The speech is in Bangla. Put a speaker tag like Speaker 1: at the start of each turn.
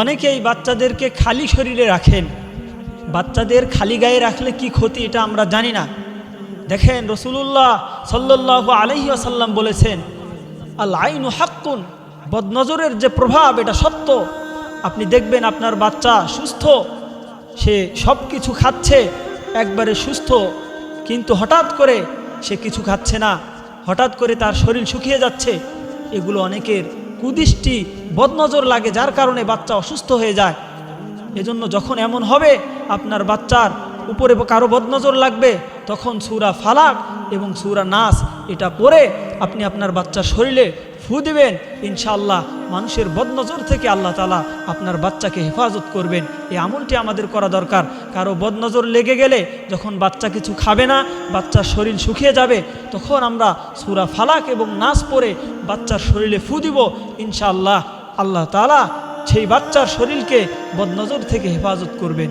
Speaker 1: অনেকেই বাচ্চাদেরকে খালি শরীরে রাখেন। বাচ্চাদের খালি গায়ে রাখলে কি ক্ষতি এটা আমরা জানি না। দেখেন রসুলুল্লাহ সাল্লাহ আলহি আসাল্লাম বলেছেন, আল আইনু হাক্কুন বদনজরের যে প্রভাব, এটা সত্য। আপনি দেখবেন আপনার বাচ্চা সুস্থ, সে সব কিছু খাচ্ছে, একবারে সুস্থ, কিন্তু হঠাৎ করে সে কিছু খাচ্ছে না। হঠাৎ করে তার শরীর শুকিয়ে যাচ্ছে। এগুলো অনেকের কুদৃষ্টি, বদনজর লাগে যার কারণে বাচ্চা অসুস্থ হয়ে যায়। এজন্য যখন এমন হবে, আপনার বাচ্চার উপরে কারও বদনজর লাগবে, তখন সুরা ফালাক এবং সুরা নাস, এটা পরে আপনি আপনার বাচ্চার শরীরে ফু দেবেন, ইনশাআল্লাহ মানুষের বদনজর থেকে আল্লাহ তালা আপনার বাচ্চাকে হেফাজত করবেন। এই আমলটি আমাদের করা দরকার। কারও বদনজর লেগে গেলে যখন বাচ্চা কিছু খাবে না, বাচ্চার শরীর শুকিয়ে যাবে, তখন আমরা সুরা ফালাক এবং নাচ পরে বাচ্চার শরীরে ফু দিব, ইনশাআল্লাহ আল্লাহ তালা সেই বাচ্চার শরীরকে বদনজর থেকে হেফাজত করবেন।